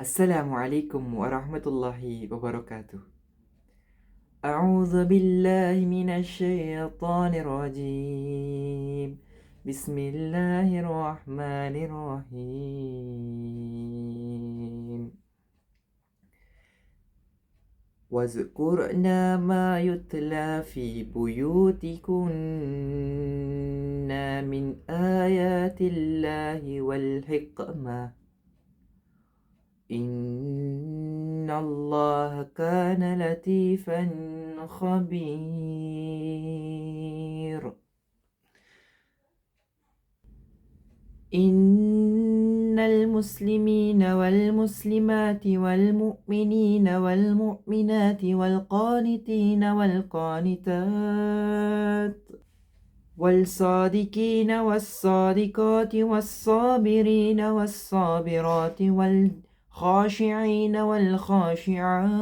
السلام عليكم ورحمة الله وبركاته. أعوذ بالله من الشيطان الرجيم. بسم الله الرحمن الرحيم. واذكرنا ما يتلى في بيوتكن من آيات الله والحكمة. إن الله كان لطيفا خبير إن المسلمين والمسلمات والمؤمنين والمؤمنات والقانتين والقانتات والصادقين والصادقات والصابرين والصابرات والخاشعين والخاشعات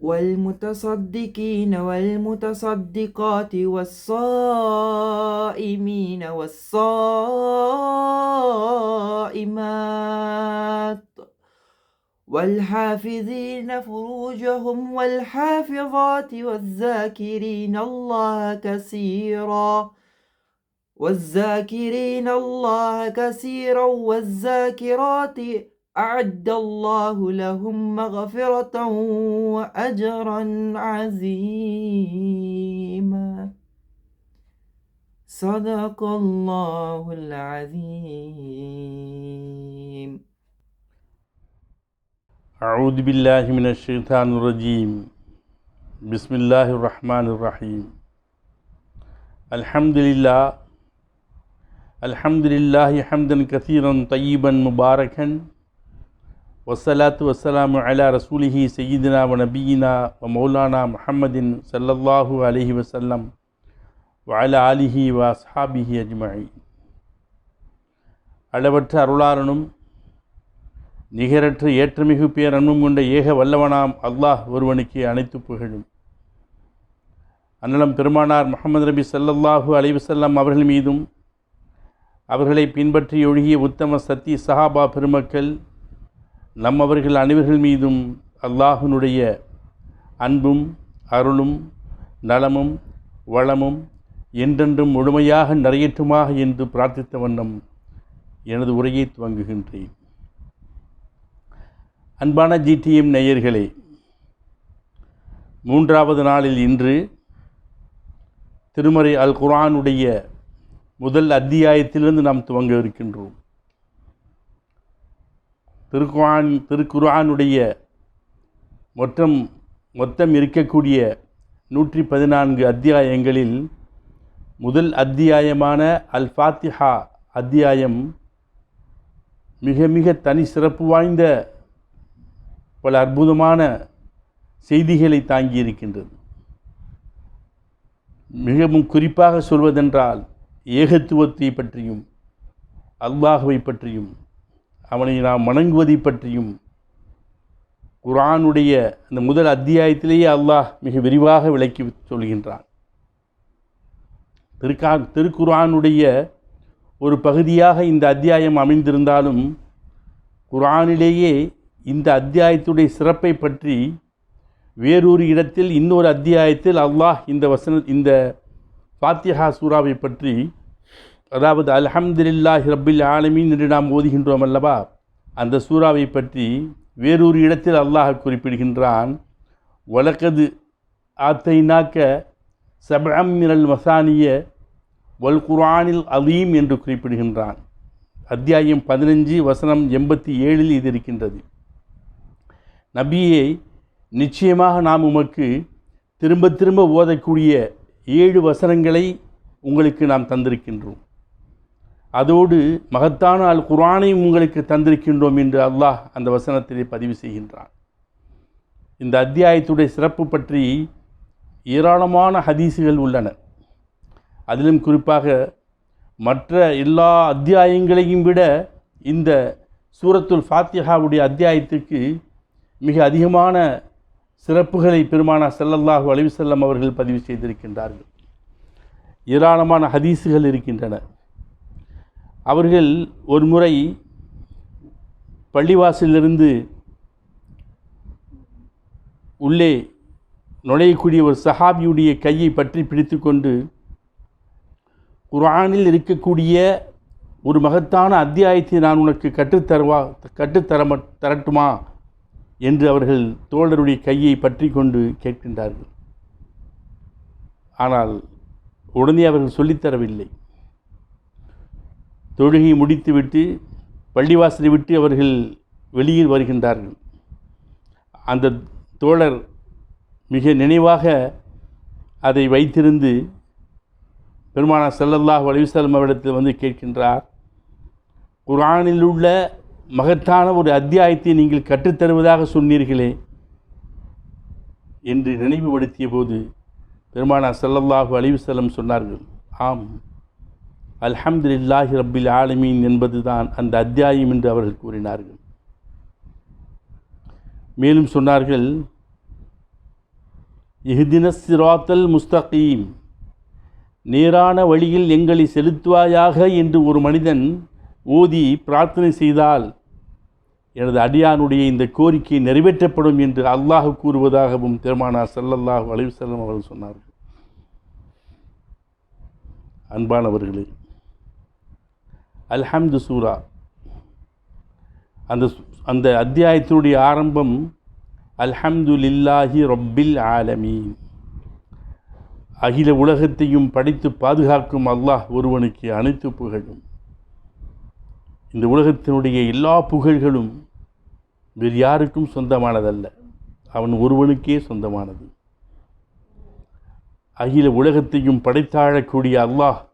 والمتصدقين والمتصدقات والصائمين والصائمات والحافظين فروجهم والحافظات والذاكرين الله كثيرا والذاكرين الله كثيرا والذاكرات أعد الله لهم مغفرة وأجرا عظيما. صدق الله العظيم. أعوذ بالله من الشيطان الرجيم. بسم الله الرحمن الرحيم. الحمد لله الحمد لله حمدا كثيرا طيبا مباركا والصلاة والسلام على رسوله سيدنا ونبينا ومولانا محمد صلى الله عليه وسلم وعلى آله وأصحابه أجمعين அளவற்ற அருளாளனும் நிகரற்ற ஏற்றமிகு பேரன்பும் கொண்ட ஏக வல்லவனாம் அல்லாஹ் ஒருவனுக்கு அனைத்து புகழும் அன்னலம் பெருமானார் முகமது நபி ஸல்லல்லாஹு அலைஹி வஸல்லம் அவர்கள் மீதும் அவர்களை பின்பற்றி ஒழுகிய உத்தம சத்தி சஹாபா பெருமக்கள் நம்மவர்கள் அனைவர்கள் மீதும் அல்லாஹினுடைய அன்பும் அருளும் நலமும் வளமும் என்றென்றும் முழுமையாக நிறையற்றுமாக என்று பிரார்த்தித்த வண்ணம் எனது உரையை துவங்குகின்றேன். அன்பான ஜிடிஎம் நேயர்களே மூன்றாவது நாளில் இன்று திருமறை அல் குரானுடைய முதல் அத்தியாயத்திலிருந்து நாம் துவங்க இருக்கின்றோம். திருக்குரான் திருக்குர்ஆனுடைய மொத்தம் மொத்தம் இருக்கக்கூடிய நூற்றி பதினான்கு அத்தியாயங்களில் முதல் அத்தியாயமான அல் ஃபாத்திஹா அத்தியாயம் மிக மிக தனி சிறப்பு வாய்ந்த பல அற்புதமான செய்திகளை தாங்கியிருக்கின்றது. மிகவும் குறிப்பாக சொல்வதென்றால் ஏகத்துவத்தை பற்றியும் அல்லாஹுவை பற்றியும் அவனை நாம் வணங்குவதை பற்றியும் குரானுடைய அந்த முதல் அத்தியாயத்திலேயே அல்லாஹ் மிக விரிவாக விளக்கி சொல்கின்றான். திருக்கா திருக்குரானுடைய ஒரு பகுதியாக இந்த அத்தியாயம் அமைந்திருந்தாலும் குரானிலேயே இந்த அத்தியாயத்துடைய சிறப்பை பற்றி வேறொரு இடத்தில் இன்னொரு அத்தியாயத்தில் அல்லாஹ் இந்த வசன இந்த ஃபாத்திஹா சூறாவை பற்றி அதாவது அல்ஹம்துலில்லாஹி ஹிரபில் ஆலமீன் என்று நாம் ஓதுகின்றோம் அல்லவா? அந்த சூறாவை பற்றி வேறொரு இடத்தில் அல்லாஹ் குறிப்பிடுகின்றான். வழக்கது ஆத்தைனாக்க சபம் மினல் மசானிய வல் குர்ஆனில் அலீம் என்று குறிப்பிடுகின்றான். அத்தியாயம் பதினஞ்சு வசனம் எண்பத்தி ஏழில் இது இருக்கின்றது. நபியை நிச்சயமாக நாம் உமக்கு திரும்ப திரும்ப ஓதக்கூடிய ஏழு வசனங்களை உங்களுக்கு நாம் தந்திருக்கின்றோம். அதோடு மகத்தான அல் குரானையும் உங்களுக்கு தந்திருக்கின்றோம் என்று அல்லாஹ் அந்த வசனத்திலே பதிவு செய்கின்றான். இந்த அத்தியாயத்துடைய சிறப்பு பற்றி ஏராளமான ஹதீஸுகள் உள்ளன. அதிலும் குறிப்பாக மற்ற எல்லா அத்தியாயங்களையும் விட இந்த சூரத்துல் ஃபாத்திஹாவுடைய அத்தியாயத்துக்கு மிக அதிகமான சிறப்புகளை பெருமானா செல்லல்லாஹு அலைஹி வஸல்லம் அவர்கள் பதிவு செய்திருக்கின்றார்கள். ஏராளமான ஹதீஸுகள் இருக்கின்றன. அவர்கள் ஒரு முறை பள்ளிவாசலிலிருந்து உள்ளே நுழையக்கூடிய ஒரு சஹாபியுடைய கையை பற்றி பிடித்துக்கொண்டு குர்ஆனில் இருக்கக்கூடிய ஒரு மகத்தான அத்தியாயத்தை நான் உனக்கு கற்றுத்தருவா கற்றுத்தர தரட்டுமா என்று அவர்கள் தோழருடைய கையை பற்றி கொண்டு கேட்கின்றார்கள். ஆனால் உடனே அவர்கள் சொல்லித்தரவில்லை. தொழுகை முடித்துவிட்டு பள்ளிவாசலை விட்டு அவர்கள் வெளியில் வருகின்றார்கள். அந்த தோழர் மிக நினைவாக அதை வைத்திருந்து பெருமானா செல்லல்லாஹ் அலைஹி வஸல்லம் அவரிடத்தில் வந்து கேட்கின்றார். குரானில் உள்ள மகத்தான ஒரு அத்தியாயத்தை நீங்கள் கற்றுத்தருவதாக சொன்னீர்களே என்று நினைவுபடுத்திய போது பெருமானா செல்லல்லாஹு அலைஹி சொன்னார்கள். ஆம். அல்ஹம்துலில்லாஹி ரப்பில் ஆலமீன் என்பதுதான் அந்த அத்தியாயம் என்று அவர்கள் கூறினார்கள். மேலும் சொன்னார்கள் இஹ்தின சிராத்தல் முஸ்தகீம். நேரான வழியில் எங்களை செலுத்துவாயாக என்று ஒரு மனிதன் ஓதி பிரார்த்தனை செய்தால் எனது அடியானுடைய இந்த கோரிக்கை நிறைவேற்றப்படும் என்று அல்லாஹ் கூறுவதாகவும் திருமானா சல்லல்லாஹ் அலிவசல்லம் அவர்கள் சொன்னார்கள். அன்பானவர்களே அல்ஹம்து சூரா. அந்த அந்த அத்தியாயத்தினுடைய ஆரம்பம் அல்ஹம்து லில்லாஹி ரொப்பில் ஆலமீன். அகில உலகத்தையும் படைத்து பாதுகாக்கும் அல்லாஹ் ஒருவனுக்கு அனைத்து புகழும். இந்த உலகத்தினுடைய எல்லா புகழ்களும் வேறு யாருக்கும் சொந்தமானதல்ல. அவன் ஒருவனுக்கே சொந்தமானது. அகில உலகத்தையும் படைத்தாழக்கூடிய அல்லாஹ்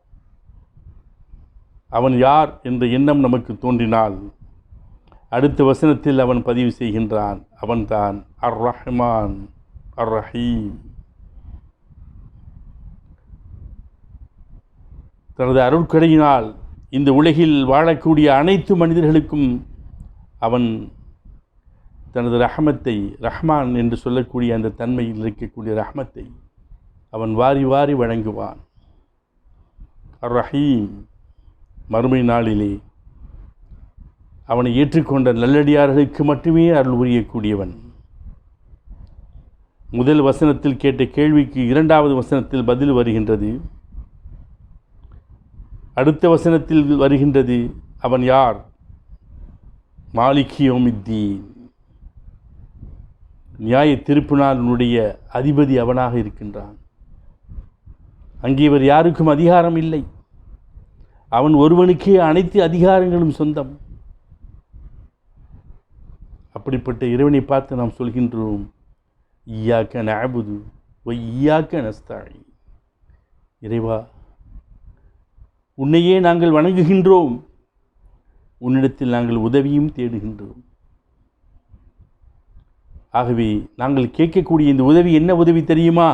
அவன் யார் என்ற எண்ணம் நமக்கு தோன்றினால் அடுத்த வசனத்தில் அவன் பதிவு செய்கின்றான். அவன்தான் அர் ரஹ்மான் அர் ரஹீம் தனது அருட்கடையினால் இந்த உலகில் வாழக்கூடிய அனைத்து மனிதர்களுக்கும் அவன் தனது ரஹமத்தை ரஹ்மான் என்று சொல்லக்கூடிய அந்த தன்மையில் இருக்கக்கூடிய ரஹமத்தை அவன் வாரி வாரி வழங்குவான். அர் ரஹீம் மறுமை நாளிலே அவனை ஏற்றுக்கொண்ட நல்லடியார்களுக்கு மட்டுமே அருள் புரியக்கூடியவன். முதல் வசனத்தில் கேட்ட கேள்விக்கு இரண்டாவது வசனத்தில் பதில் வருகின்றது. அடுத்த வசனத்தில் வருகின்றது அவன் யார்? மாலிகியோமித்தீன் நியாய திருப்புனாளினுடைய அதிபதி அவனாக இருக்கின்றான். அங்கே இவர் யாருக்கும் அதிகாரம் இல்லை. அவன் ஒருவனுக்கே அனைத்து அதிகாரங்களும் சொந்தம். அப்படிப்பட்ட இறைவனை பார்த்து நாம் சொல்கின்றோம் ஈயாக்க நஅபுது ஒய் ஈயாக்க நஸ்தாழி இறைவா உன்னையே நாங்கள் வணங்குகின்றோம். உன்னிடத்தில் நாங்கள் உதவியும் தேடுகின்றோம். ஆகவே நாங்கள் கேட்கக்கூடிய இந்த உதவி என்ன உதவி தெரியுமா?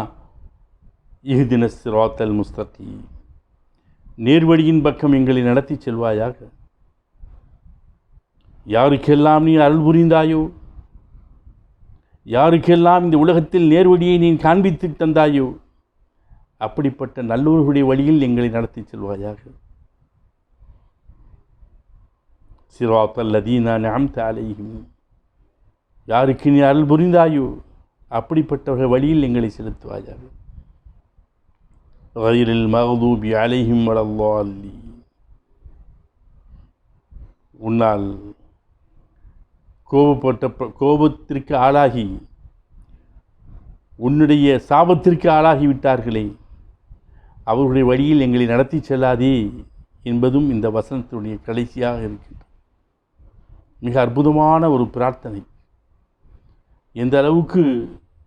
இஹ்தின சிராத்தல் முஸ்தகி நேர்வழியின் பக்கம் எங்களை நடத்தி செல்வாயாக. யாருக்கெல்லாம் நீ அருள் புரிந்தாயோ யாருக்கெல்லாம் இந்த உலகத்தில் நேர்வழியை நீ காண்பித்து தந்தாயோ அப்படிப்பட்ட நல்லோர்களுடைய வழியில் எங்களை நடத்தி செல்வாயாக. சிராத்தல் லதீனா நாம் அலைஹிம். யாருக்கு நீ அருள் புரிந்தாயோ அப்படிப்பட்டவர்கள் வழியில் எங்களை செலுத்துவாயாக. غير المغضوب عليهم ولا الضالين உன்னால் கோபப்பட்ட கோபத்திற்கு ஆளாகி உன்னுடைய சாபத்திற்கு ஆளாகி விட்டார்களே அவர்களுடைய வழியில் எங்களை நடத்தி செல்லாதே என்பதும் இந்த வசனத்தினுடைய கடைசியாக இருக்கின்றது மிக அற்புதமான ஒரு பிரார்த்தனை எந்த அளவுக்கு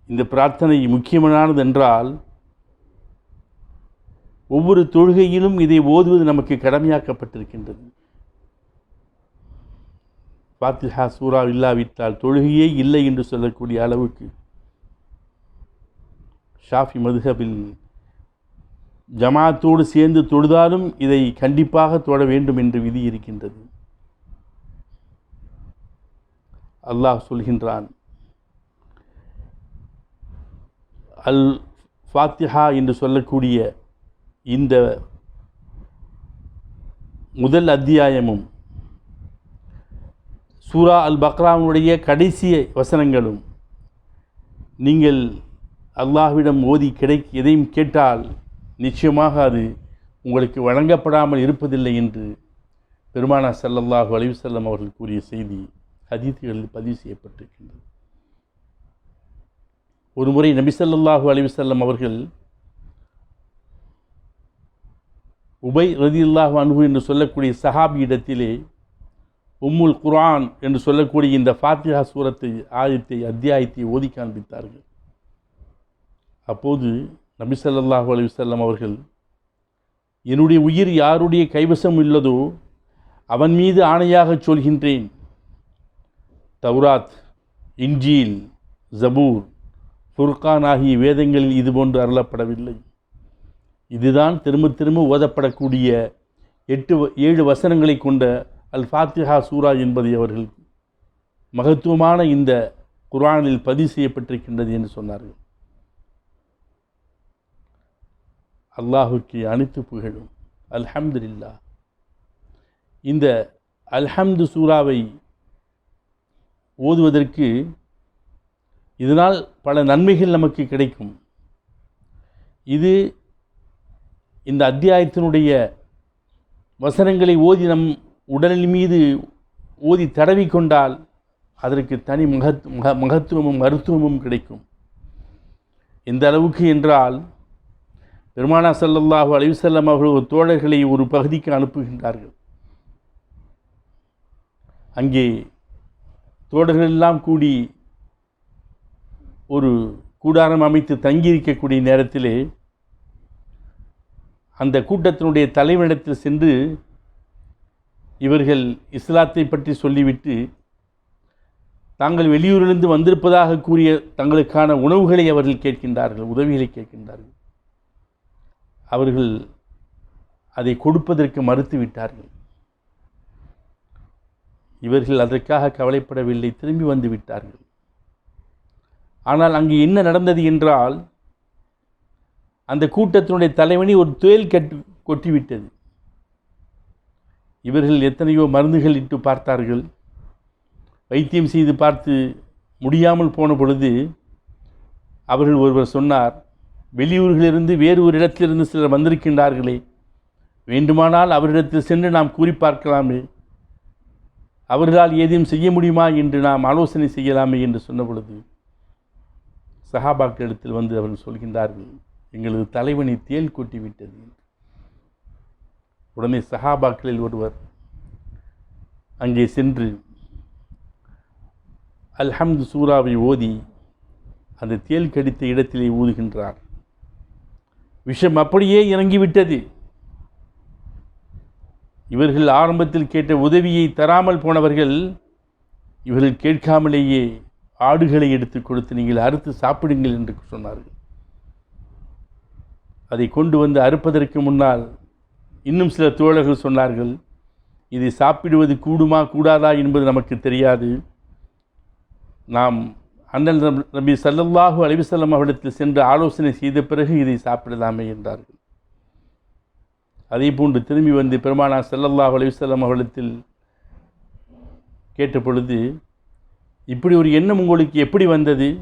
இந்த பிரார்த்தனை முக்கியமானது என்றால் ஒவ்வொரு தொழுகையிலும் இதை ஓதுவது நமக்கு கடமையாக்கப்பட்டிருக்கின்றது. ஃபாத்திஹா சூரா இல்லாவிட்டால் தொழுகையே இல்லை என்று சொல்லக்கூடிய அளவுக்கு ஷாஃபி மதுஹபில் ஜமாத்தோடு சேர்ந்து தொழுதாலும் இதை கண்டிப்பாக தொட வேண்டும் என்று விதி இருக்கின்றது. அல்லாஹ் சொல்கின்றான் அல் ஃபாத்திஹா என்று சொல்லக்கூடிய இந்த முதல் அத்தியாயமும் சூரா அல் பக்ராவுடைய கடைசி வசனங்களும் நீங்கள் அல்லாஹ்விடம் ஓதி கிடை எதையும் கேட்டால் நிச்சயமாக அது உங்களுக்கு வழங்கப்படாமல் இருப்பதில்லை என்று பெருமானா செல்லல்லாஹு அலைஹி வஸல்லம் அவர்கள் கூறிய செய்தி ஹதீத்துகளில் பதிவு செய்யப்பட்டிருக்கின்றது. ஒரு முறை நபி ஸல்லல்லாஹு அலைஹி அவர்கள் உபை ரதியுல்லாஹு அன்ஹு என்று சொல்லக்கூடிய சஹாபி இடத்திலே உம்முல் குரான் என்று சொல்லக்கூடிய இந்த ஃபாத்திஹா சூரத்தை ஆயத்தை அத்தியாயத்தை ஓதி காண்பித்தார்கள். அப்போது நபி சல்லாஹு அலைஹி அவர்கள் என்னுடைய உயிர் யாருடைய கைவசம் உள்ளதோ அவன் மீது ஆணையாகச் சொல்கின்றேன். தௌராத் இன்ஜீல் ஜபூர் ஃபுர்கான் ஆகிய வேதங்களில் இதுபோன்று அருளப்படவில்லை. இதுதான் திரும்ப திரும்ப ஓதப்படக்கூடிய எட்டு ஏழு வசனங்களை கொண்ட அல் ஃபாத்திஹா சூரா என்பதை அவர்கள் மகத்துவமான இந்த குர்ஆனில் பதிவு செய்யப்பட்டிருக்கின்றது என்று சொன்னார்கள். அல்லாஹுக்கு அனைத்து புகழும். அல்ஹம்துலில்லாஹ். இந்த அல்ஹம்து சூராவை ஓதுவதற்கு இதனால் பல நன்மைகள் நமக்கு கிடைக்கும். இது இந்த அத்தியாயத்தினுடைய வசனங்களை ஓதி நம் உடலின் மீது ஓதி தடவி கொண்டால் அதற்கு தனி மகத் மக மகத்துவமும் மருத்துவமும் கிடைக்கும். எந்த அளவுக்கு என்றால் பெருமானா சல்லல்லாஹு அலைஹி அவர்கள் ஒரு தோழர்களை ஒரு பகுதிக்கு அனுப்புகின்றார்கள். அங்கே தோழர்கள் எல்லாம் கூடி ஒரு கூடாரம் அமைத்து தங்கியிருக்கக்கூடிய நேரத்திலே அந்த கூட்டத்தினுடைய தலைவனிடத்தில் சென்று இவர்கள் இஸ்லாத்தை பற்றி சொல்லிவிட்டு தாங்கள் வெளியூரிலிருந்து வந்திருப்பதாக கூறிய தங்களுக்கான உணவுகளை அவர்கள் கேட்கின்றார்கள் உதவிகளை கேட்கின்றார்கள். அவர்கள் அதை கொடுப்பதற்கு மறுத்துவிட்டார்கள் இவர்கள் அதற்காக கவலைப்படவில்லை திரும்பி வந்து விட்டார்கள். ஆனால் அங்கு என்ன நடந்தது என்றால் அந்த கூட்டத்தினுடைய தலைவனி ஒரு துயல் கட்டு கொட்டிவிட்டது. இவர்கள் எத்தனையோ மருந்துகள் இட்டு பார்த்தார்கள். வைத்தியம் செய்து பார்த்து முடியாமல் போன பொழுது அவர்கள் ஒருவர் சொன்னார் வெளியூர்களிலிருந்து வேறு ஒரு இடத்திலிருந்து சிலர் வந்திருக்கின்றார்களே வேண்டுமானால் அவரிடத்தில் சென்று நாம் கூறி பார்க்கலாமே. அவர்களால் ஏதேனும் செய்ய முடியுமா என்று நாம் ஆலோசனை செய்யலாமே என்று சொன்ன பொழுது சஹாபாக்களிடத்தில் வந்து அவர்கள் சொல்கின்றார்கள். எங்களது தலைவனை தேல் கொட்டி விட்டது உடனே சஹாபாக்களில் ஒருவர் அங்கே சென்று அல்ஹம்து சூராவை ஓதி அந்த தேல் கடித்த இடத்திலே ஊதுகின்றார். விஷம் அப்படியே இறங்கிவிட்டது. இவர்கள் ஆரம்பத்தில் கேட்ட உதவியை தராமல் போனவர்கள் இவர்கள் கேட்காமலேயே ஆடுகளை எடுத்து கொடுத்து நீங்கள் அறுத்து சாப்பிடுங்கள் என்று சொன்னார்கள். அதை கொண்டு வந்து அறுப்பதற்கு முன்னால் இன்னும் சில தோழர்கள் சொன்னார்கள் இதை சாப்பிடுவது கூடுமா கூடாதா என்பது நமக்கு தெரியாது. நாம் அண்ணன் நபி- சல்லல்லாஹு ஸல்லல்லாஹு அவரிடத்தில் சென்று ஆலோசனை செய்த பிறகு இதை சாப்பிடலாமே என்றார்கள். அதே போன்று திரும்பி வந்து பெருமானா ஸல்லல்லாஹு அலைஹி அவரிடத்தில் கேட்ட பொழுது இப்படி ஒரு எண்ணம் உங்களுக்கு எப்படி வந்தது?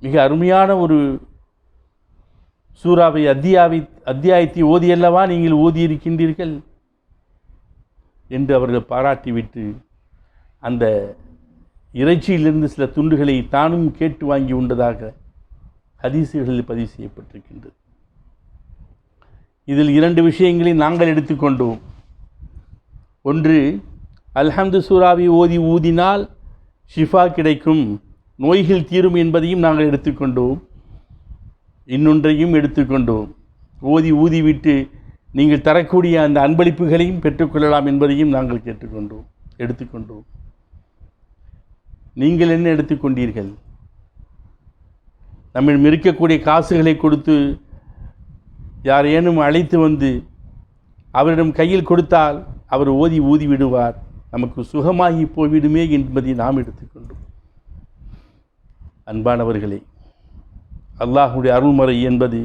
மிக அருமையான ஒரு சூறாவை அத்தியாவி அத்தியாயத்தை ஓதியல்லவா நீங்கள் ஓதியிருக்கின்றீர்கள்? என்று அவர்கள் பாராட்டிவிட்டு அந்த இறைச்சியிலிருந்து சில துண்டுகளை தானும் கேட்டு வாங்கி உண்டதாக ஹதீசுகளில் பதிவு செய்யப்பட்டிருக்கின்றது. இதில் இரண்டு விஷயங்களை நாங்கள் எடுத்துக்கொண்டோம். ஒன்று அல்ஹம்து சூறாவை ஓதி ஊதினால் ஷிஃபா கிடைக்கும் நோய்கள் தீரும் என்பதையும் நாங்கள் எடுத்துக்கொண்டோம். இன்னொன்றையும் எடுத்துக்கொண்டோம். ஓதி ஊதிவிட்டு நீங்கள் தரக்கூடிய அந்த அன்பளிப்புகளையும் பெற்றுக்கொள்ளலாம் என்பதையும் நாங்கள் கேட்டுக்கொண்டோம் எடுத்துக்கொண்டோம். நீங்கள் என்ன எடுத்துக்கொண்டீர்கள் நம்மிடம் இருக்கக்கூடிய காசுகளை கொடுத்து யாரேனும் அழைத்து வந்து அவரிடம் கையில் கொடுத்தால் அவர் ஓதி ஊதி விடுவார் நமக்கு சுகமாகி போய்விடுமே என்பதை நாம் எடுத்துக்கொண்டோம். அன்பானவர்களே அல்லாஹுடைய அருள்முறை என்பது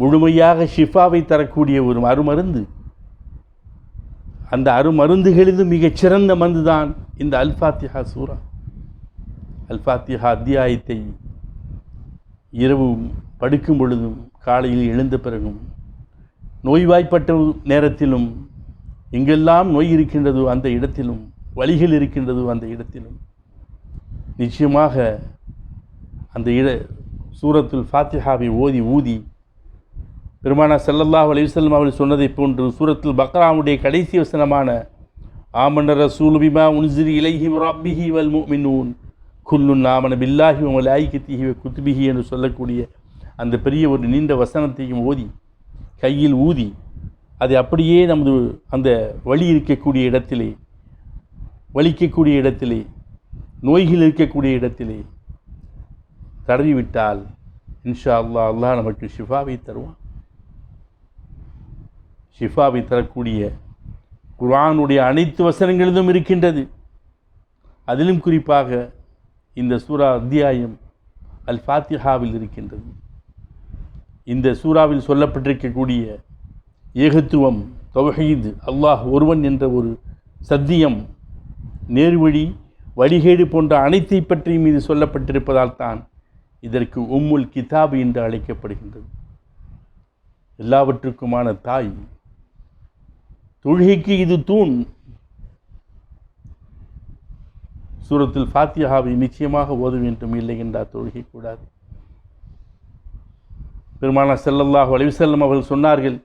முழுமையாக ஷிஃபாவை தரக்கூடிய ஒரு அருமருந்து. அந்த அருமருந்துகளிலும் மிகச் சிறந்த மருந்து தான் இந்த அல்ஃபாத்திஹா சூரா. அல்ஃபாத்திஹா அத்தியாயத்தை இரவு படுக்கும் பொழுதும் காலையில் எழுந்த பிறகும் நோய்வாய்ப்பட்ட நேரத்திலும் எங்கெல்லாம் நோய் இருக்கின்றதோ அந்த இடத்திலும் வழிகள் இருக்கின்றதோ அந்த இடத்திலும் நிச்சயமாக அந்த இட சூரத்துல் ஃபாத்திஹாவை ஓதி ஊதி பெருமானா செல்லல்லாஹ் அலைஹி அவர்கள் சொன்னதைப் போன்று சூரத்துல் பக்ராவுடைய கடைசி வசனமான ஆமன ரசூல் பிமா உன்சிரி இலைஹி ரப்பிஹி வல் முஃமினூன் குல்லுன் ஆமன பில்லாஹி உங்கள் மலாயிகத்திஹி வ குத்துபிஹி என்று சொல்லக்கூடிய அந்த பெரிய ஒரு நீண்ட வசனத்தையும் ஓதி கையில் ஊதி அதை அப்படியே நமது அந்த வலி இருக்கக்கூடிய இடத்திலே வலிக்கக்கூடிய இடத்திலே நோய்கள் இருக்கக்கூடிய இடத்திலே தடவிவிட்டால் இன்ஷா அல்லா அல்லாஹ் நமக்கு ஷிஃபாவை தருவான். ஷிஃபாவை தரக்கூடிய குர்ஆனுடைய அனைத்து வசனங்களிலும் இருக்கின்றது. அதிலும் குறிப்பாக இந்த சூரா அத்தியாயம் அல் ஃபாத்திஹாவில் இருக்கின்றது. இந்த சூறாவில் சொல்லப்பட்டிருக்கக்கூடிய ஏகத்துவம் தௌஹீத் அல்லாஹ் ஒருவன் என்ற ஒரு சத்தியம் நேர்வழி வழிகேடு போன்ற அனைத்தை பற்றியும் இது சொல்லப்பட்டிருப்பதால் தான் இதற்கு உம்முல் கிதாபு என்று அழைக்கப்படுகின்றது. எல்லாவற்றுக்குமான தாய். தொழுகைக்கு இது தூண். சூரத்தில் ஃபாத்தியாவை நிச்சயமாக ஓத வேண்டும் இல்லை என்றால் தொழுகை கூடாது. பெருமானா ஸல்லல்லாஹு அலைஹி அவர்கள் சொன்னார்கள்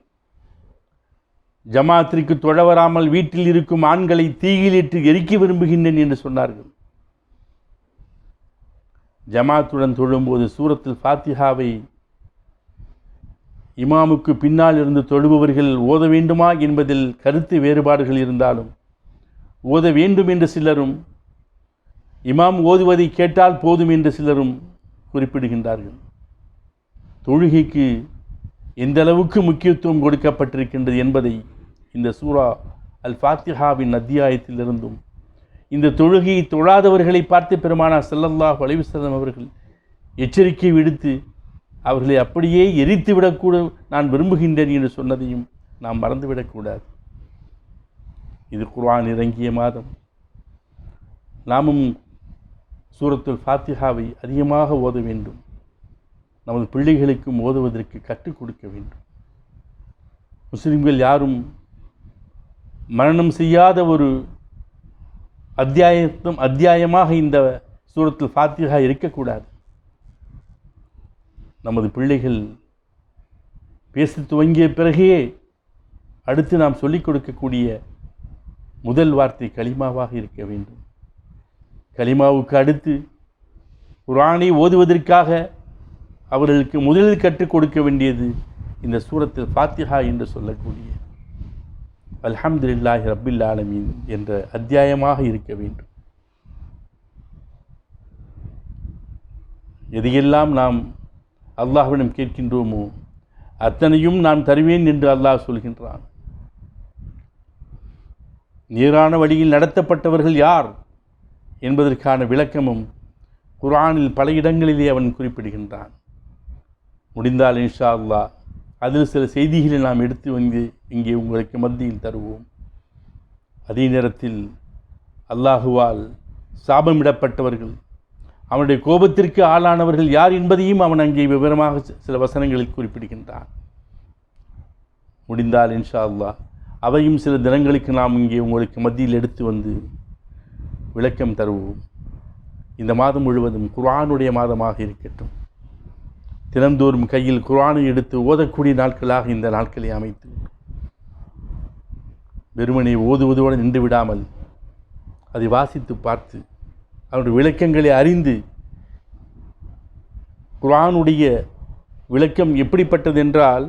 ஜமாத்திற்கு தொழ வராமல் வீட்டில் இருக்கும் ஆண்களை தீயிலிட்டு எரிக்க விரும்புகின்றேன் என்று சொன்னார்கள். ஜமாத்துடன் தொழும்போது சூரத்தில் ஃபாத்திஹாவை இமாமுக்கு பின்னால் இருந்து தொழுபவர்கள் ஓத வேண்டுமா என்பதில் கருத்து வேறுபாடுகள் இருந்தாலும் ஓத வேண்டும் என்று சிலரும் இமாம் ஓதுவதை கேட்டால் போதும் என்று சிலரும் குறிப்பிடுகின்றார்கள். தொழுகைக்கு எந்த அளவுக்கு முக்கியத்துவம் கொடுக்கப்பட்டிருக்கின்றது என்பதை இந்த சூரா அல் ஃபாத்திஹாவின் அத்தியாயத்திலிருந்தும் இந்த தொழுகையை தொழாதவர்களை பார்த்து பெருமானா செல்லல்லா வலிவுசல்லம் அவர்கள் எச்சரிக்கை விடுத்து அவர்களை அப்படியே எரித்து விடக்கூட நான் விரும்புகின்றேன் என்று சொன்னதையும் நாம் மறந்துவிடக்கூடாது. இது குர்ஆன் இறங்கிய மாதம். நாமும் சூரத்துல் ஃபாத்திஹாவை அதிகமாக ஓத வேண்டும். நமது பிள்ளைகளுக்கும் ஓதுவதற்கு கற்றுக் கொடுக்க வேண்டும். முஸ்லிம்கள் யாரும் மரணம் செய்யாத ஒரு அத்தியாயத்தும் அத்தியாயமாக இந்த சூரத்தில் ஃபாத்திகா இருக்கக்கூடாது. நமது பிள்ளைகள் பேச துவங்கிய பிறகே அடுத்து நாம் சொல்லிக் கொடுக்கக்கூடிய முதல் வார்த்தை கலிமாவாக இருக்க வேண்டும். கலிமாவுக்கு அடுத்து குரானை ஓதுவதற்காக அவர்களுக்கு முதலில் கற்றுக் கொடுக்க வேண்டியது இந்த சூரத்தில் ஃபாத்திஹா என்று சொல்லக்கூடிய அல்ஹம்துலில்லாஹி ரப்பில் ஆலமீன் என்ற அத்தியாயமாக இருக்க வேண்டும். எதையெல்லாம் நாம் அல்லாஹ்விடம் கேட்கின்றோமோ அத்தனையும் நான் தருவேன் என்று அல்லாஹ் சொல்கின்றான். நேரான வழியில் நடத்தப்பட்டவர்கள் யார் என்பதற்கான விளக்கமும் குரானில் பல இடங்களிலே அவன் குறிப்பிடுகின்றான். முடிந்தால் இன்ஷா அல்லாஹ் அதில் சில செய்திகளை நாம் எடுத்து வந்து இங்கே உங்களுக்கு மத்தியில் தருவோம். அதே நேரத்தில் அல்லாஹுவால் சாபமிடப்பட்டவர்கள் அவனுடைய கோபத்திற்கு ஆளானவர்கள் யார் என்பதையும் அவன் அங்கே விவரமாக சில வசனங்களில் குறிப்பிடுகின்றான். முடிந்தால் இன்ஷா அல்லா அவையும் சில தினங்களுக்கு நாம் இங்கே உங்களுக்கு மத்தியில் எடுத்து வந்து விளக்கம் தருவோம். இந்த மாதம் முழுவதும் குர்ஆனுடைய மாதமாக இருக்கட்டும். தினந்தோறும் கையில் குரானை எடுத்து ஓதக்கூடிய நாட்களாக இந்த நாட்களை அமைத்து. வெறுமனை ஓதுவதோடு நின்று விடாமல் அதை வாசித்து பார்த்து அவருடைய விளக்கங்களை அறிந்து குரானுடைய விளக்கம் எப்படிப்பட்டது என்றால்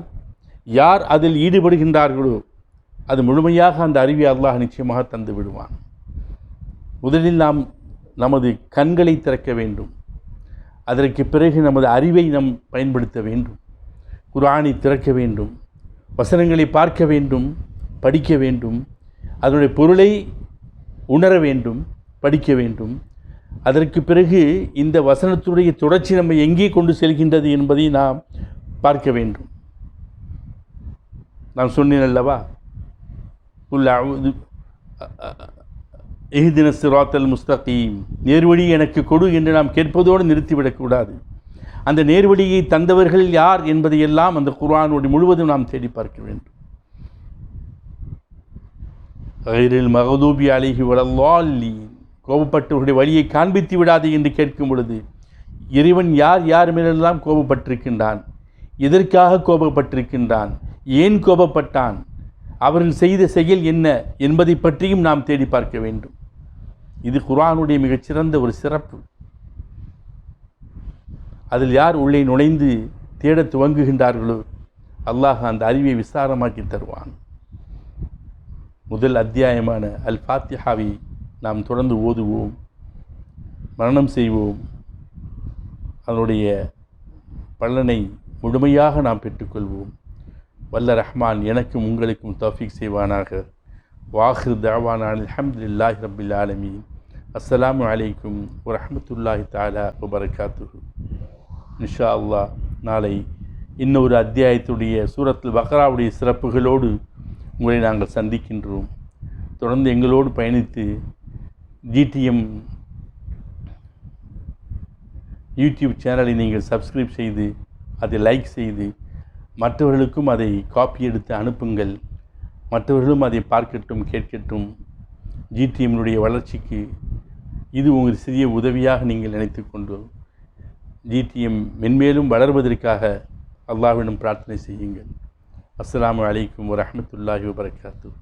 யார் அதில் ஈடுபடுகின்றார்களோ அது முழுமையாக அந்த அறிவை அல்லாஹ் நிச்சயமாக தந்து விடுவான். முதலில் நாம் நமது கண்களை திறக்க வேண்டும். அதற்கு பிறகு நமது அறிவை நாம் பயன்படுத்த வேண்டும். குரானை திறக்க வேண்டும். வசனங்களை பார்க்க வேண்டும். படிக்க வேண்டும். அதனுடைய பொருளை உணர வேண்டும். படிக்க வேண்டும். அதற்கு பிறகு இந்த வசனத்துடைய தொடர்ச்சி நம்மை எங்கே கொண்டு செல்கின்றது என்பதை நாம் பார்க்க வேண்டும். நான் சொன்னேன் அல்லவா? உள்ள எஹ்தின சிராத்தல் முஸ்தகீம். நேர்வழி எனக்கு கொடு என்று நாம் கேட்பதோடு நிறுத்திவிடக்கூடாது அந்த நேர்வழியை தந்தவர்கள் யார் என்பதையெல்லாம் அந்த குரானோடு முழுவதும் நாம் தேடி பார்க்க வேண்டும். ஐரில் மகதூபி அழகி வளல்லாலி கோபப்பட்டவர்களுடைய வழியை காண்பித்து விடாது என்று கேட்கும் பொழுது இறைவன் யார் யார் மேலெல்லாம் கோபப்பட்டிருக்கின்றான்? எதற்காக கோபப்பட்டிருக்கின்றான்? ஏன் கோபப்பட்டான்? அவர்கள் செய்த செயல் என்ன என்பதை பற்றியும் நாம் தேடி பார்க்க வேண்டும். இது குரானுடைய மிகச்சிறந்த ஒரு சிறப்பு. அதில் யார் உள்ளே நுழைந்து தேடத் துவங்குகின்றார்களோ அல்லாஹ் அந்த அறிவை விசாரமாக்கி தருவான். முதல் அத்தியாயமான அல் ஃபாத்திஹாவை நாம் தொடர்ந்து ஓதுவோம் மரணம் செய்வோம். அதனுடைய பலனை முழுமையாக நாம் பெற்றுக்கொள்வோம். வல்ல ரஹ்மான் எனக்கும் உங்களுக்கும் தஃபீக் செய்வானாக. வாஹிர் தவானான் அல்ஹம்துலில்லாஹி ரபில் ஆலமீன். அஸ்லாம் வலைக்கும் வரமத்துல்லாஹி தாலா உபரகாத்து இன்ஷா அல்லா நாளை இன்னொரு அத்தியாயத்துடைய சூரத்தில் பக்ராவுடைய சிறப்புகளோடு உங்களை நாங்கள் சந்திக்கின்றோம். தொடர்ந்து எங்களோடு பயணித்து ஜிடிஎம் யூடியூப் சேனலை நீங்கள் சப்ஸ்கிரைப் செய்து அதை லைக் செய்து மற்றவர்களுக்கும் அதை காப்பி எடுத்து அனுப்புங்கள். மற்றவர்களும் அதை பார்க்கட்டும் கேட்கட்டும். ஜிடிஎம்னுடைய வளர்ச்சிக்கு இது உங்கள் சிறிய உதவியாக நீங்கள் நினைத்து கொண்டு ஜிடிஎம் மென்மேலும் வளர்வதற்காக அல்லாஹ்விடம் பிரார்த்தனை செய்யுங்கள். அஸ்லாம் வலைக்கம் வரமத்துல்லாஹி வபரகாத்துஹு.